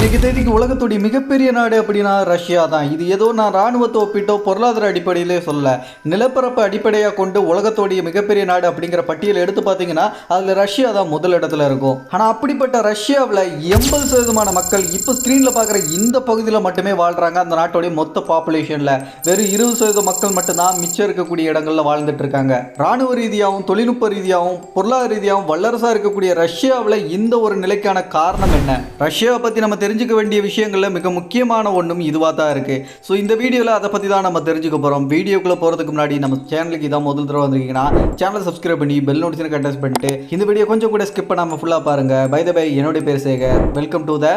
இன்னைக்கு தேதிக்கு உலகத்துடைய மிகப்பெரிய நாடு அப்படின்னா ரஷ்யா தான். இது ஏதோ நான் ராணுவத்தை ஒப்பிட்டோ பொருளாதார அடிப்படையிலே சொல்ல நிலப்பரப்பு அடிப்படையாக கொண்டு உலகத்துடைய மிகப்பெரிய நாடு அப்படிங்கிற பட்டியலை எடுத்து பார்த்தீங்கன்னா அதில் ரஷ்யா தான் முதல் இடத்துல இருக்கும். ஆனால் அப்படிப்பட்ட ரஷ்யாவில் எண்பது சதவீதமான மக்கள் இப்போ ஸ்க்ரீனில் பார்க்குற இந்த பகுதியில் மட்டுமே வாழ்கிறாங்க அந்த நாட்டுடைய மொத்த பாப்புலேஷனில் வெறும் இருபது சதவீத மக்கள் மட்டும்தான் மிச்சம் இருக்கக்கூடிய இடங்களில் வாழ்ந்துட்டு இருக்காங்க. ராணுவ ரீதியாகவும் தொழில்நுட்ப ரீதியாகவும் பொருளாதார ரீதியாகவும் வல்லரசாக இருக்கக்கூடிய ரஷ்யாவில் இந்த ஒரு நிலைக்கான காரணம் என்ன? ரஷ்யாவை பற்றி நம்ம தெரிஞ்சுக்க வேண்டிய விஷயங்களில் மிக முக்கியமான ஒன்றும் இதுவாக தான் இருக்குது ஸோ இந்த வீடியோவில் அதை பற்றி தான் நம்ம தெரிஞ்சுக்க போகிறோம் வீடியோக்குள்ளே போகிறதுக்கு முன்னாடி நம்ம சேனலுக்கு இதான் முதல் தடவை வந்திருக்கீங்கன்னா சேனலை சப்ஸ்கிரைப் பண்ணி பெல் நோட்டிஃபிகேஷன் கண்டெஸ்ட் பண்ணிட்டு இந்த வீடியோ கொஞ்சம் கூட ஸ்கிப் பண்ணாமல் ஃபுல்லாக பாருங்கள் பை த பை என்னுடைய பேர் சேகர். வெல்கம் டு த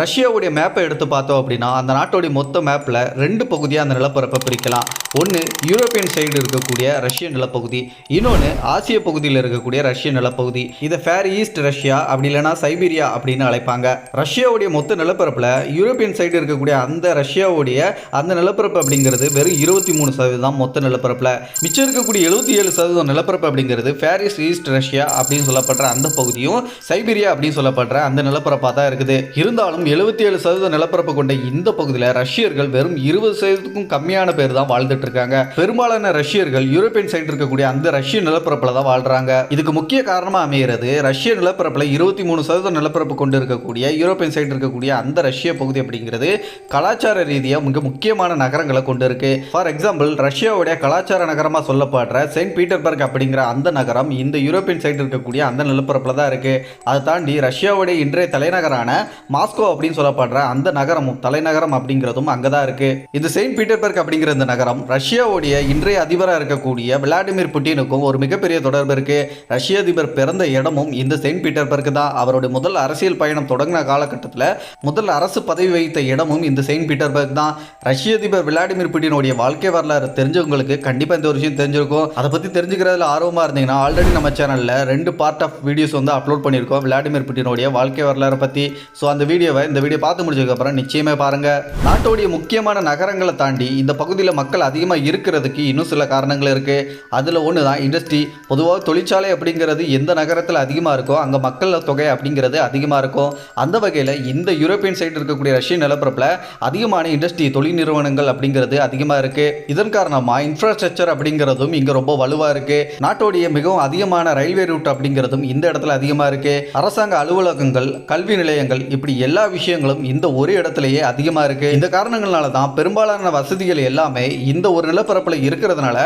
ரஷ்யாவுடைய மேப்பை எடுத்து பார்த்தோம் அப்படின்னா அந்த நாட்டோடைய மொத்த மேப்பில் ரெண்டு பகுதியாக அந்த நிலப்பரப்பை பிரிக்கலாம். ஒன்று யூரோப்பியன் சைடு இருக்கக்கூடிய ரஷ்ய நிலப்பகுதி இன்னொன்று ஆசிய பகுதியில் இருக்கக்கூடிய ரஷ்ய நிலப்பகுதி. இதை ஃபேர் ஈஸ்ட் ரஷ்யா அப்படி இல்லைன்னா சைபீரியா அப்படின்னு அழைப்பாங்க. ரஷ்யாவுடைய மொத்த நிலப்பரப்பில் யூரோப்பியன் சைடு இருக்கக்கூடிய அந்த ரஷ்யாவுடைய அந்த நிலப்பரப்பு அப்படிங்கிறது வெறும் இருபத்தி மூணு சதவீதம் மொத்த நிலப்பரப்பில். மிச்சம் இருக்கக்கூடிய எழுபத்தி ஏழு சதவீதம் நிலப்பரப்பு அப்படிங்கிறது ஃபேரிஸ் ஈஸ்ட் ரஷ்யா அப்படின்னு சொல்லப்படுற அந்த பகுதியும் சைபீரியா அப்படின்னு சொல்லப்படுற அந்த நிலப்பரப்பாக தான் இருக்குது. இருந்தாலும் எழுபத்தி ஏழு சதவீத நிலப்பரப்பு கொண்ட இந்த பகுதியில் ரஷ்யர்கள் வெறும் இருபது சதவீதத்துக்கும் கம்மியான பேர் தான் வாழ்ந்துட்டு இருக்காங்க. பெரும்பாலான ரஷ்யர்கள் யூரோப்பியன் சைடு இருக்கக்கூடிய அந்த ரஷ்ய நிலப்பரப்பில் தான் வாழ்றாங்க. இதுக்கு முக்கிய காரணமா அமைகிறது ரஷ்ய நிலப்பரப்பில் இருபத்தி மூணு சதவீதம் நிலப்பரப்பு கொண்டு இருக்கக்கூடிய யூரோப்பியன் சைடு இருக்கக்கூடிய அந்த ரஷ்ய பகுதி அப்படிங்கிறது கலாச்சார ரீதியாக மிக முக்கியமான நகரங்களை கொண்டு இருக்கு. ஃபார் எக்ஸாம்பிள் ரஷ்யாவுடைய கலாச்சார நகரமாக சொல்லப்படுற செயின்ட் பீட்டர்பர்க் அப்படிங்கிற அந்த நகரம் இந்த யூரோப்பியன் சைடு இருக்கக்கூடிய அந்த நிலப்பரப்பில் தான் இருக்கு. அதை தாண்டி ரஷ்யாவுடைய இன்றைய தலைநகரான மாஸ்கோ அப்படின்னு சொல்லப்படுற அந்த நகரமும் தலைநகரம் அப்படிங்கிறதும் அங்கே தான் இருக்கு. இது செயின்ட் பீட்டர்பர்க் அப்படிங்கிற இந்த நகரம் ரஷ்யாவுடைய இன்றைய அதிபராக இருக்கக்கூடிய விளாடிமிர் புட்டினுக்கும் ஒரு மிகப்பெரிய தொடர்பு இருக்கு. ரஷ்ய அதிபர் பிறந்த இடமும் இந்த செயின்ட் பீட்டர்பர்க் தான். அவருடைய முதல் அரசியல் பயணம் தொடங்கின காலகட்டத்தில் முதல் அரசு பதவி வைத்த இடமும் இந்த செயின்ட் பீட்டர்பர்க் தான். ரஷ்ய அதிபர் விளாடிமிர் புட்டினுடைய வாழ்க்கை வரலாறு தெரிஞ்சவங்களுக்கு கண்டிப்பாக இந்த ஒரு விஷயம் தெரிஞ்சிருக்கும். அதை பற்றி தெரிஞ்சுக்கிறதுல ஆர்வமாக இருந்தீங்கன்னா ஆல்ரெடி நம்ம சேனலில் ரெண்டு பார்ட் ஆஃப் வீடியோஸ் வந்து அப்லோட் பண்ணியிருக்கோம் விளாடிமிர் புட்டினுடைய வாழ்க்கை வரலாறு பற்றி ஸோ அந்த வீடியோவை இந்த வீடியோ பார்த்து முடிச்சதுக்கப்புறம் நிச்சயமே பாருங்க. நாட்டோடைய முக்கியமான நகரங்களை தாண்டி இந்த பகுதியில் மக்கள் அதிகமாக இருக்கிறதுக்கு இன்னும் சில காரணங்கள் இருக்கு. அதில் ஒன்று தான் இண்டஸ்ட்ரி பொதுவாக தொழிற்சாலை அப்படிங்கிறது எந்த நகரத்தில் அதிகமாக இருக்கோ அங்கே மக்கள் தொகை அப்படிங்கிறது அதிகமாக இருக்கும். அந்த வகையில் இந்த யூரோப்பியன் சைடு இருக்கக்கூடிய ரஷ்ய நிலப்பரப்பில் அதிகமான இண்டஸ்ட்ரி தொழில் நிறுவனங்கள் அப்படிங்கிறது அதிகமாக இருக்கு. இதன் காரணமாக இன்ஃப்ராஸ்ட்ரக்சர் அப்படிங்கிறதும் இங்கே ரொம்ப வலுவாக இருக்கு. நாட்டோடைய மிகவும் அதிகமான ரயில்வே ரூட் அப்படிங்கிறதும் இந்த இடத்துல அதிகமாக இருக்கு. அரசாங்க அலுவலகங்கள் கல்வி நிலையங்கள் இப்படி எல்லா விஷயங்களும் இந்த ஒரு இடத்துலயே அதிகமாக இருக்கு. இந்த காரணங்களால தான் பெரும்பாலான வசதிகள் எல்லாமே இந்த ஒரு நிலப்பரப்பில் இருக்கிறதுனால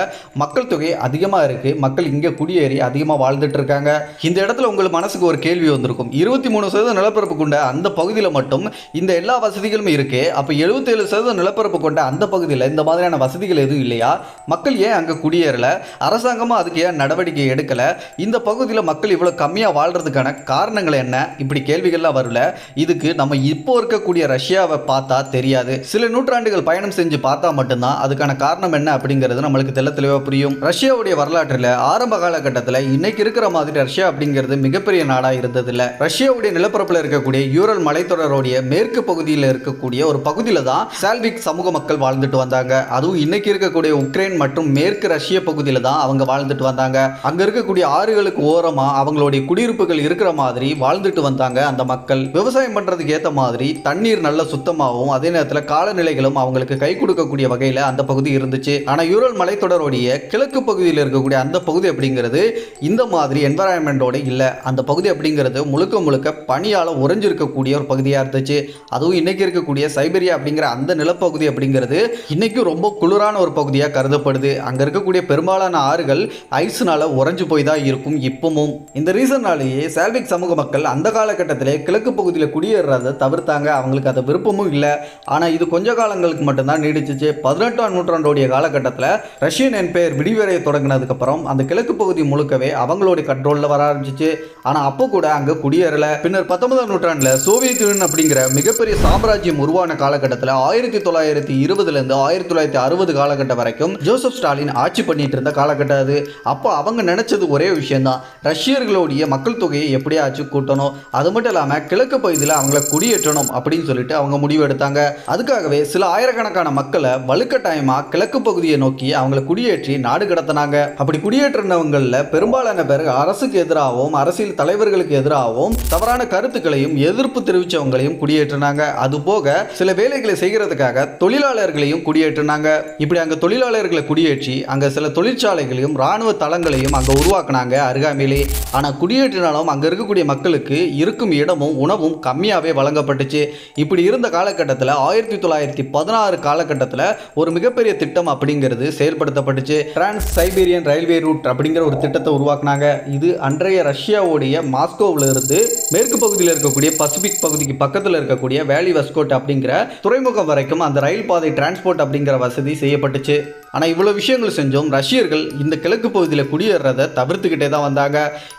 மக்கள் தொகை அதிகமாக இருக்கு. மக்கள் இங்கே குடியேறி அதிகமாக வாழ்ந்துட்டு இருக்காங்க. இந்த இடத்துல உங்களுக்கு மனசுக்கு ஒரு கேள்வி வந்திருக்கும். இருபத்தி மூணு சதவீதம் நிலப்பரப்பு கொண்ட அந்த பகுதியில் மட்டும் இந்த எல்லா வசதிகளும் இருக்கு. அப்போ எழுபத்தேழு சதவீதம் நிலப்பரப்பு கொண்ட அந்த பகுதியில் இந்த மாதிரியான வசதிகள் எதுவும் இல்லையா? மக்கள் ஏன் அங்கே குடியேறல? அரசாங்கமும் அதுக்கு ஏன் நடவடிக்கை எடுக்கல? இந்த பகுதியில் மக்கள் இவ்வளோ கம்மியாக வாழ்றதுக்கான காரணங்கள் என்ன? இப்படி கேள்விகள்லாம் வரல இதுக்கு நம்ம நம்ம இப்போ இருக்கக்கூடிய ரஷ்யாவை பார்த்தா தெரியாது. சில நூற்றாண்டுகள் பயணம் செஞ்சு பார்த்தா மட்டும்தான் அதுக்கான காரணம் என்ன அப்படிங்கிறது நம்மளுக்கு தெல்ல தெளிவாக புரியும். ரஷ்யாவுடைய வரலாற்றில் ஆரம்ப காலகட்டத்தில் இன்னைக்கு இருக்கிற மாதிரி ரஷ்யா அப்படிங்கிறது மிகப்பெரிய நாடாக இருந்ததில்ல. ரஷ்யாவுடைய நிலப்பரப்பில் இருக்கக்கூடிய யூரல் மலைத்தொடருடைய மேற்கு பகுதியில் இருக்கக்கூடிய ஒரு பகுதியில் தான் சால்விக் சமூக மக்கள் வாழ்ந்துட்டு வந்தாங்க. அதுவும் இன்னைக்கு இருக்கக்கூடிய உக்ரைன் மற்றும் மேற்கு ரஷ்ய பகுதியில் தான் அவங்க வாழ்ந்துட்டு வந்தாங்க. அங்க இருக்கக்கூடிய ஆறுகளுக்கு ஓரமாக அவங்களுடைய குடியிருப்புகள் இருக்கிற மாதிரி வாழ்ந்துட்டு வந்தாங்க அந்த மக்கள். விவசாயம் பண்றதுக்கு ஏற்ற மாதிரி தண்ணீர் நல்ல சுத்தமாகவும் அதே நேரத்தில் காலநிலைகளும் அவங்களுக்கு கை கொடுக்கக்கூடிய வகையில் அந்த பகுதி இருந்துச்சு. ஆனால் யூரல் மலைத்தொடருடைய கிழக்கு பகுதியில் இருக்கக்கூடிய அந்த பகுதி அப்படிங்கிறது இந்த மாதிரி என்வரான்மெண்டோட இல்லை. அந்த பகுதி அப்படிங்கிறது முழுக்க முழுக்க பனியால் உறைஞ்சிருக்கக்கூடிய ஒரு பகுதியாக இருந்துச்சு. அதுவும் இன்னைக்கு இருக்கக்கூடிய சைபீரியா அப்படிங்கிற அந்த நிலப்பகுதி அப்படிங்கிறது இன்னைக்கும் ரொம்ப குளிரான ஒரு பகுதியாக கருதப்படுது. அங்கே இருக்கக்கூடிய பெரும்பாலான ஆறுகள் ஐஸ்னால உறைஞ்சு போய் தான் இருக்கும் இப்பவும் இந்த ரீசன்னாலேயே சேல்விக் சமூக மக்கள் அந்த காலகட்டத்திலே கிழக்கு பகுதியில் குடியேறத தவிர்த்தாங்க. அவங்களுக்கு அதை விருப்பமும் இல்லை. ஆனால் இது கொஞ்ச காலங்களுக்கு மட்டும்தான் நீடிச்சிச்சு. பதினெட்டாம் நூற்றாண்டுடைய காலகட்டத்தில் ரஷ்யன் என்பெயர் விடிவடைய தொடங்கினதுக்கப்புறம் அந்த கிழக்கு பகுதி முழுக்கவே அவங்களுடைய கண்ட்ரோலில் வர ஆரம்பிச்சிச்சு. ஆனால் அப்போ கூட அங்கே குடியேறல. பின்னர் பத்தொன்பதாம் நூற்றாண்டில் சோவியத் யூனியன் அப்படிங்கிற மிகப்பெரிய சாம்ராஜ்யம் உருவான காலகட்டத்தில் ஆயிரத்தி தொள்ளாயிரத்தி இருபதுலேருந்து ஆயிரத்தி தொள்ளாயிரத்தி அறுபது காலகட்டம் வரைக்கும் ஜோசப் ஸ்டாலின் ஆட்சி பண்ணிட்டு இருந்த காலகட்டம் அது. அப்போ அவங்க நினச்சது ஒரே விஷயம்தான். ரஷ்யர்களுடைய மக்கள் தொகையை எப்படியாச்சும் கூட்டணும். அது மட்டும் இல்லாமல் கிழக்கு பகுதியில் அவங்கள குடியேற்றணும் அப்படின்னு சொல்லிட்டு அவங்க முடிவு எடுத்தாங்க. அதுக்காகவே சில ஆயிரக்கணக்கான மக்களை வலுக்கட்டாயமா கிழக்கு பகுதியை நோக்கி அவங்களை குடியேற்றி நாடு கடத்தினாங்க. அப்படி குடியேற்றினவங்களில் பெரும்பாலான பேர் அரசுக்கு எதிராகவும் அரசியல் தலைவர்களுக்கு எதிராகவும் தவறான கருத்துக்களையும் எதிர்ப்பு தெரிவித்தவங்களையும் குடியேற்றினாங்க. அது போக சில வேலைகளை செய்கிறதுக்காக தொழிலாளர்களையும் குடியேற்றினாங்க. இப்படி அங்கே தொழிலாளர்களை குடியேற்றி அங்கே சில தொழிற்சாலைகளையும் ராணுவ தளங்களையும் அங்கே உருவாக்குனாங்க அருகாமையிலே. ஆனால் குடியேற்றினாலும் அங்கே இருக்கக்கூடிய மக்களுக்கு இருக்கும் இடமும் உணவும் கம்மியாகவே வழங்கப்பட்டுச்சு. இப்படி இருந்த காலகட்டத்தில் ஆயிரத்தி தொள்ளாயிரத்தி பதினாறு காலகட்டத்தில் ஒரு மிகப்பெரிய திட்டம் அப்படிங்கிறது செயல்படுத்தப்பட்டுச்சு. டிரான்ஸ் சைபீரியன் ரயில்வே ரூட் அப்படிங்கிற ஒரு திட்டத்தை உருவாக்குனாங்க. இது அன்றைய ரஷ்யாவுடைய மாஸ்கோவில் இருந்து மேற்கு பகுதியில் இருக்கக்கூடிய பசிபிக் பகுதிக்கு பக்கத்தில் இருக்கக்கூடிய வேலி வஸ்கோட் அப்படிங்கிற துறைமுகம் வரைக்கும் அந்த ரயில் பாதை டிரான்ஸ்போர்ட் அப்படிங்கிற வசதி செய்யப்பட்டுச்சு. ஆனால் இவ்வளோ விஷயங்கள் செஞ்சும் ரஷ்யர்கள் இந்த கிழக்கு பகுதியில் குடியேறதை தவிர்த்துக்கிட்டே தான் வந்தாங்க.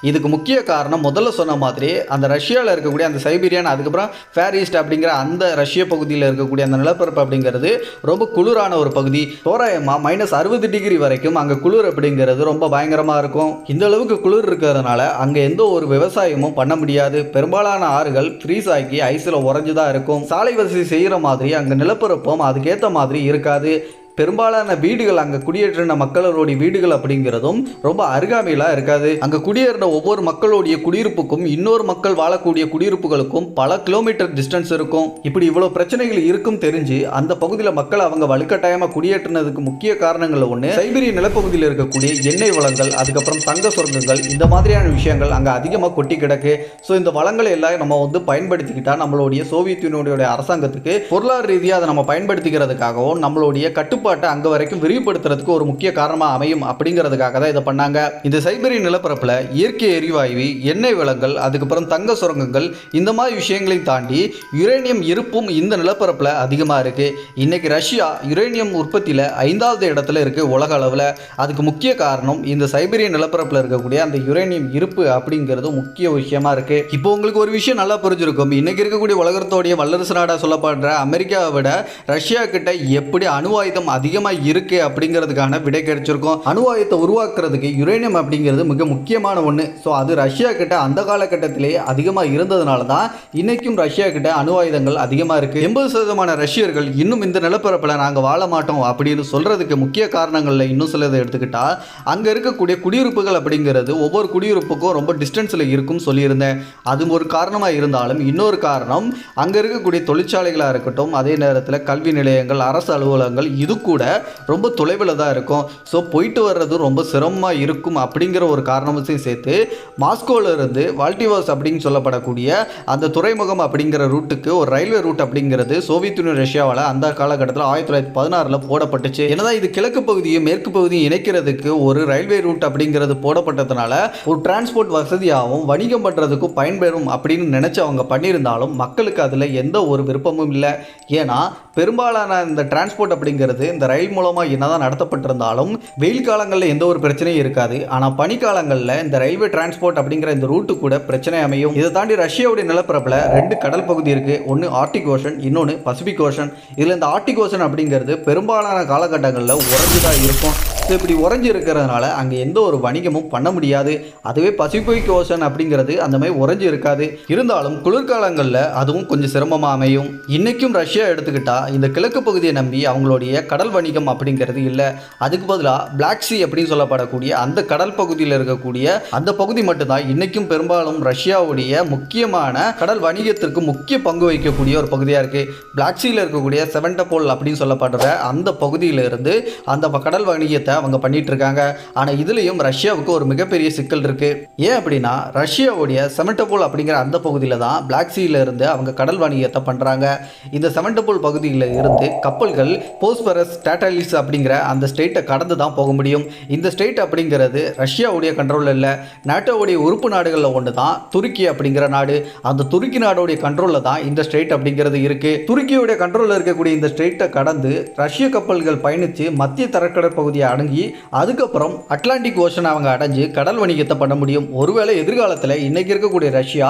இதுக்கு முக்கிய காரணம் முதல்ல சொன்ன மாதிரி அந்த ரஷ்யாவில் இருக்கக்கூடிய அந்த சைபீரியான் அதுக்கப்புறம் ஃபேரிஸ்ட் அப்படிங்கிற அந்த ரஷ்ய பகுதியில் இருக்கக்கூடிய அந்த நிலப்பரப்பு அப்படிங்கிறது ரொம்ப குளிரான ஒரு பகுதி. தோராயமாக மைனஸ் அறுபது டிகிரி வரைக்கும் அங்கே குளிர் அப்படிங்கிறது ரொம்ப பயங்கரமாக இருக்கும். இந்த அளவுக்கு குளிர் இருக்கிறதுனால அங்கே எந்த ஒரு விவசாயமும் பண்ண முடியாது. பெரும்பாலான ஆறுகள் ஃப்ரீஸ் ஆகி ஐஸில் உறைஞ்சு தான் இருக்கும். சாலை வசதி செய்கிற மாதிரி அங்கே நிலப்பரப்பும் அதுக்கேற்ற மாதிரி இருக்காது. பெரும்பாலான வீடுகள் அங்கே குடியேற்றின மக்களோடைய வீடுகள் அப்படிங்கிறதும் ரொம்ப அருகாமையிலாக இருக்காது. அங்கே குடியேறின ஒவ்வொரு மக்களுடைய குடியிருப்புக்கும் இன்னொரு மக்கள் வாழக்கூடிய குடியிருப்புகளுக்கும் பல கிலோமீட்டர் டிஸ்டன்ஸ் இருக்கும். இப்படி இவ்வளோ பிரச்சனைகள் இருக்கும் தெரிஞ்சு அந்த பகுதியில் மக்கள் அவங்க வலுக்கட்டாயமாக குடியேற்றினதுக்கு முக்கிய காரணங்கள் ஒன்று சைபீரிய நிலப்பகுதியில் இருக்கக்கூடிய எண்ணெய் வளங்கள் அதுக்கப்புறம் தங்க சுரங்கங்கள் இந்த மாதிரியான விஷயங்கள் அங்கே அதிகமாக கொட்டி கிடக்கு. ஸோ இந்த வளங்களை எல்லாம் நம்ம வந்து பயன்படுத்திக்கிட்டா நம்மளுடைய சோவியத் யூனியனுடைய அரசாங்கத்துக்கு பொருளாதார ரீதியாக அதை நம்ம பயன்படுத்திக்கிறதுக்காகவும் நம்மளுடைய கட்டுப்பாட்டை அங்கே வரைக்கும் விரிவுபடுத்துறதுக்கு ஒரு முக்கிய காரணமாக அமையும் அப்படிங்கிறதுக்காக தான் இதை பண்ணாங்க. இந்த சைபீரிய நிலப்பரப்பில் இயற்கை எரிவாயு எண்ணெய் வளங்கள் அதுக்கப்புறம் தங்க சுரங்கங்கள் இந்த மாதிரி விஷயங்களையும் தாண்டி யுரேனியம் இருப்பும் இந்த நிலப்பரப்பில் அதிகமாக இருக்குது இன்னைக்கு ரஷ்யா யுரேனியம் உற்பத்தியில் ஐந்தாவது இடத்துல இருக்குது உலக அளவில். அதுக்கு முக்கிய காரணம் இந்த சைபீரிய நிலப்பரப்பில் இருக்கக்கூடிய அந்த யுரேனியம் இருப்பு அப்படிங்கிறது முக்கிய விஷயமா இருக்கு. இப்போ உங்களுக்கு ஒரு விஷயம் நல்லா புரிஞ்சிருக்கும். இன்னைக்கு இருக்கக்கூடிய உலகத்தோடைய வல்லரசு நாடாக சொல்லப்படுற அமெரிக்காவை விட ரஷ்யா கிட்ட எப்படி அணு ஆயுதம் அதிகமாக இருக்கு அப்படிங்கிறதுக்கான விடை கிடைச்சிருக்கும். அணு ஆயுதத்தை உருவாக்குறதுக்கு யுரேனியம் அப்படிங்கிறது மிக முக்கியமான ஒன்று ஸோ அது ரஷ்யா கிட்ட அந்த காலகட்டத்திலேயே அதிகமாக இருந்ததுனால தான் இன்னைக்கும் ரஷ்யா கிட்ட அணு ஆயுதங்கள் அதிகமாக இருக்கு. எண்பது சதவீதமான ரஷ்யர்கள் இன்னும் இந்த நிலப்பரப்பில் நாங்கள் வாழ மாட்டோம் அப்படின்னு சொல்றதுக்கு முக்கிய காரணங்களில் இன்னும் சிலதை எடுத்துக்கிட்டால் அங்கே இருக்கக்கூடிய குடியிருப்புகள் அப்படிங்கிறது ஒவ்வொரு குடியிருப்புக்கும் ரொம்ப டிஸ்டன்ஸில் இருக்கும் சொல்லியிருந்தேன். அது ஒரு காரணமாக இருந்தாலும் இன்னொரு காரணம் அங்கே இருக்கக்கூடிய தொழிற்சாலைகளாக இருக்கட்டும் அதே நேரத்தில் கல்வி நிலையங்கள் அரசு அலுவலகங்கள் இது கூட ரொம்ப தொலைவில் தான் இருக்கும். ஸோ போயிட்டு வர்றது ரொம்ப சிரமமாக இருக்கும் அப்படிங்கிற ஒரு காரணத்தையும் சேர்த்து மாஸ்கோவில் இருந்து வால்டிவாஸ் அப்படின்னு சொல்லப்படக்கூடிய அந்த துறைமுகம் அப்படிங்கிற ரூட்டுக்கு ஒரு ரயில்வே ரூட் அப்படிங்கிறது சோவியத் யூனியன் ரஷ்யாவால் அந்த காலகட்டத்தில் ஆயிரத்தி தொள்ளாயிரத்தி பதினாறில் போடப்பட்டுச்சு. என்னதான் இது கிழக்கு பகுதியும் மேற்கு பகுதியும் இணைக்கிறதுக்கு ஒரு ரயில்வே ரூட் அப்படிங்கிறது போடப்பட்டதுனால ஒரு டிரான்ஸ்போர்ட் வசதியாகவும் வணிகம் பண்ணுறதுக்கும் பயன்பெறும் அப்படின்னு நினச்சி அவங்க பண்ணியிருந்தாலும் மக்களுக்கு அதில் எந்த ஒரு விருப்பமும் இல்லை. ஏன்னா பெரும்பாலான இந்த டிரான்ஸ்போர்ட் அப்படிங்கிறது இந்த ரயில் மூலமாக என்னதான் நடத்தப்பட்டிருந்தாலும் வெயில் காலங்களில் எந்த ஒரு பிரச்சனையும் இருக்காது. ஆனால் பனிக்காலங்களில் இந்த ரயில்வே டிரான்ஸ்போர்ட் அப்படிங்கிற இந்த ரூட்டு கூட பிரச்சனை அமையும். இதை தாண்டி ரஷ்யாவுடைய நிலப்பரப்பில் ரெண்டு கடல் பகுதி இருக்குது ஒன்று ஆர்டிக் ஓஷன் இன்னொன்று பசிபிக் ஓஷன். இதில் இந்த ஆர்டிக் ஓஷன் அப்படிங்கிறது பெரும்பாலான காலகட்டங்களில் உறைஞ்சு தான் இருக்கும். காசு இப்படி உறைஞ்சி இருக்கிறதுனால அங்கே எந்த ஒரு வணிகமும் பண்ண முடியாது. அதுவே பசிபிக் ஓஷன் அப்படிங்கிறது அந்த மாதிரி உறைஞ்சி இருக்காது. இருந்தாலும் குளிர்காலங்களில் அதுவும் கொஞ்சம் சிரமமாக அமையும். இன்றைக்கும் ரஷ்யா எடுத்துக்கிட்டால் இந்த கிழக்கு பகுதியை நம்பி அவங்களுடைய கடல் வணிகம் அப்படிங்கிறது இல்லை. அதுக்கு பதிலாக பிளாக் சி அப்படின்னு சொல்லப்படக்கூடிய அந்த கடல் பகுதியில் இருக்கக்கூடிய அந்த பகுதி மட்டும்தான் இன்றைக்கும் பெரும்பாலும் ரஷ்யாவுடைய முக்கியமான கடல் வணிகத்திற்கு முக்கிய பங்கு வகிக்கக்கூடிய ஒரு பகுதியாக இருக்குது பிளாக் சீல இருக்கக்கூடிய செவன்டபோல் அப்படின்னு சொல்லப்படுற அந்த பகுதியிலிருந்து அந்த கடல் வணிகத்தை அவங்க பண்ணிட்டு இருக்காங்க ஆனால் இதுலேயும் ரஷ்யாவுக்கு ஒரு மிகப்பெரிய சிக்கல் இருக்குது ஏன் அப்படின்னா ரஷ்யாவுடைய செமண்டபோல் அப்படிங்கிற அந்த பகுதியில் தான் பிளாக் சீல இருந்து அவங்க கடல் வணிகத்தை பண்ணுறாங்க இந்த செமண்டபோல் பகுதியில் இருந்து கப்பல்கள் போஸ்பரஸ் டாட்டாலிஸ் அப்படிங்கிற அந்த ஸ்டேட்டை கடந்து தான் போக முடியும். இந்த ஸ்டேட் அப்படிங்கிறது ரஷ்யாவுடைய கண்ட்ரோலில் இல்லை நாட்டோவுடைய உறுப்பு நாடுகளில் ஒன்று தான் துருக்கி அப்படிங்கிற நாடு. அந்த துருக்கி நாடோடைய கண்ட்ரோலில் தான் இந்த ஸ்டேட் அப்படிங்கிறது இருக்குது துருக்கியோடைய கண்ட்ரோலில் இருக்கக்கூடிய இந்த ஸ்டேட்டை கடந்து ரஷ்ய கப்பல்கள் பயணித்து மத்திய தரைக்கடல் பகுதியை அடைஞ்சு தொடங்கி அதுக்கப்புறம் அட்லாண்டிக் ஓஷன் அவங்க அடைஞ்சு கடல் வணிகத்தை பண்ண முடியும். ஒருவேளை எதிர்காலத்தில் இன்றைக்கி இருக்கக்கூடிய ரஷ்யா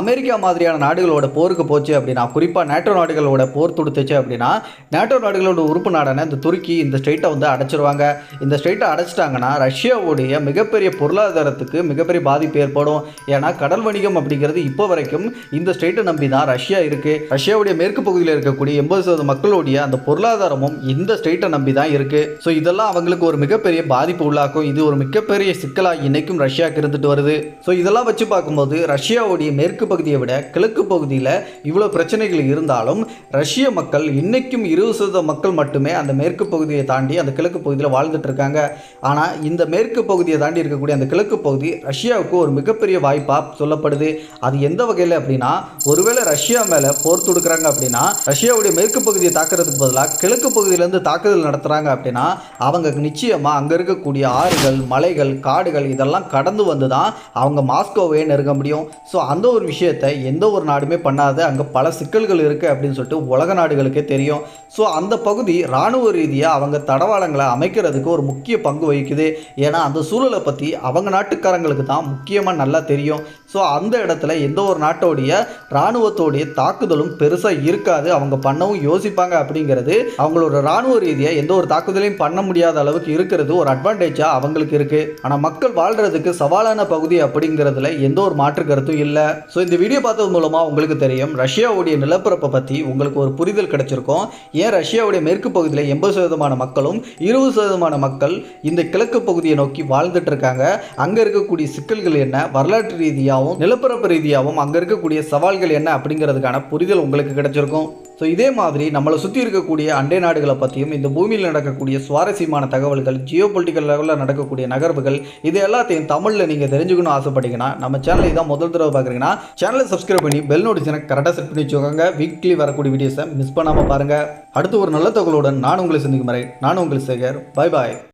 அமெரிக்கா மாதிரியான நாடுகளோட போருக்கு போச்சு அப்படின்னா குறிப்பாக நேட்டோ நாடுகளோட போர் தொடுத்துச்சு அப்படின்னா நேட்டோ நாடுகளோட உறுப்பு நாடான இந்த துருக்கி இந்த ஸ்டேட்டை வந்து அடைச்சிருவாங்க. இந்த ஸ்டேட்டை அடைச்சிட்டாங்கன்னா ரஷ்யாவுடைய மிகப்பெரிய பொருளாதாரத்துக்கு மிகப்பெரிய பாதிப்பு ஏற்படும். ஏன்னா கடல் வணிகம் அப்படிங்கிறது இப்போ வரைக்கும் இந்த ஸ்டேட்டை நம்பி தான் ரஷ்யா இருக்குது ரஷ்யாவுடைய மேற்கு பகுதியில் இருக்கக்கூடிய எண்பது சதவீத மக்களுடைய அந்த பொருளாதாரமும் இந்த ஸ்டேட்டை நம்பி தான் இருக்குது ஸோ இதெல்லாம் அவங்களுக்கு ஒரு மிகப்பெரிய பாதிப்பு உள்ளாக்கும். இது ஒரு மிகப்பெரிய சிக்கலாக இன்னைக்கும் ரஷ்யாவுக்கு இருந்துட்டு வருது. ஸோ இதெல்லாம் வச்சு பார்க்கும்போது ரஷ்யாவுடைய மேற்கு பகுதியை விட கிழக்கு பகுதியில் இவ்வளோ பிரச்சனைகள் இருந்தாலும் ரஷ்ய மக்கள் இன்னைக்கும் இருபது சதவீத மக்கள் மட்டுமே அந்த மேற்கு பகுதியை தாண்டி அந்த கிழக்கு பகுதியில் வாழ்ந்துட்டு இருக்காங்க. ஆனால் இந்த மேற்கு பகுதியை தாண்டி இருக்கக்கூடிய அந்த கிழக்கு பகுதி ரஷ்யாவுக்கு ஒரு மிகப்பெரிய வாய்ப்பாக சொல்லப்படுது. அது எந்த வகையில் அப்படின்னா ஒருவேளை ரஷ்யா மேலே போர் தொடுக்கிறாங்க அப்படின்னா ரஷ்யாவுடைய மேற்கு பகுதியை தாக்குறதுக்கு பதிலாக கிழக்கு பகுதியிலேருந்து தாக்குதல் நடத்துகிறாங்க அப்படின்னா அவங்க நிச்சயமாக அங்கே இருக்கக்கூடிய ஆறுகள் மலைகள் காடுகள் இதெல்லாம் கடந்து வந்து தான் அவங்க மாஸ்கோவே நெருங்க முடியும். ஸோ அந்த ஒரு விஷயத்தை எந்த ஒரு நாடுமே பண்ணாத அங்கே பல சிக்கல்கள் இருக்குது அப்படின்னு சொல்லிட்டு உலக நாடுகளுக்கே தெரியும். ஸோ அந்த பகுதி இராணுவ ரீதியாக அவங்க தடவாளங்களை அமைக்கிறதுக்கு ஒரு முக்கிய பங்கு வகிக்குது. ஏன்னா அந்த சூழலை பற்றி அவங்க நாட்டுக்காரங்களுக்கு தான் முக்கியமாக நல்லா தெரியும். ஸோ அந்த இடத்துல எந்த ஒரு நாட்டோடைய இராணுவத்தோடைய தாக்குதலும் பெருசாக இருக்காது. அவங்க பண்ணவும் யோசிப்பாங்க அப்படிங்கிறது அவங்களோட இராணுவ ரீதியாக எந்த ஒரு தாக்குதலையும் பண்ண முடியாத அளவுக்கு இருக்கிறது ஒரு அட்வான்டேஜாக அவங்களுக்கு இருக்குது ஆனால் மக்கள் வாழ்கிறதுக்கு சவாலான பகுதி அப்படிங்கிறதுல எந்த ஒரு மாற்று கருத்தும் இல்லை. ஸோ இந்த வீடியோ பார்த்தது மூலமாக உங்களுக்கு தெரியும் ரஷ்யாவுடைய நிலப்பரப்பை பற்றி உங்களுக்கு ஒரு புரிதல் கிடைச்சிருக்கும். ஏன் ரஷ்யாவுடைய மேற்கு பகுதியில் எண்பது சதவீதமான மக்களும் இருபது சதவீதமான மக்கள் இந்த கிழக்கு பகுதியை நோக்கி வாழ்ந்துட்டு இருக்காங்க அங்கே இருக்கக்கூடிய சிக்கல்கள் என்ன? வரலாற்று ரீதியாகவும் நிலப்பரப்பு ரீதியாகவும் அங்கே இருக்கக்கூடிய சவால்கள் என்ன அப்படிங்கிறதுக்கான புரிதல் உங்களுக்கு கிடைச்சிருக்கும். ஸோ இதே மாதிரி நம்மளை சுற்றி இருக்கக்கூடிய அண்டை நாடுகளை பற்றியும் இந்த பூமியில் நடக்கக்கூடிய சுவாரஸ்யமான தகவல்கள் ஜியோ பொலிட்டிக்கல் லெவலில் நடக்கக்கூடிய நகர்வுகள் இது எல்லாத்தையும் தமிழில் நீங்கள் தெரிஞ்சுக்கணும் ஆசைப்பட்டீங்கன்னா நம்ம சேனலை தான் முதல் தடவை பார்க்குறீங்கன்னா சேனலை சப்ஸ்கிரைப் பண்ணி பெல் நோட்டிஃபிகேஷனை கரெக்டாக செட் பண்ணி வச்சுக்கோங்க. வீக்லி வரக்கூடிய வீடியோஸை மிஸ் பண்ணாமல் பாருங்கள் அடுத்து ஒரு நல்ல தகவலுடன் நான் உங்களை சந்திக்கும் வரை நான் உங்கள் சேகர். பாய் பாய்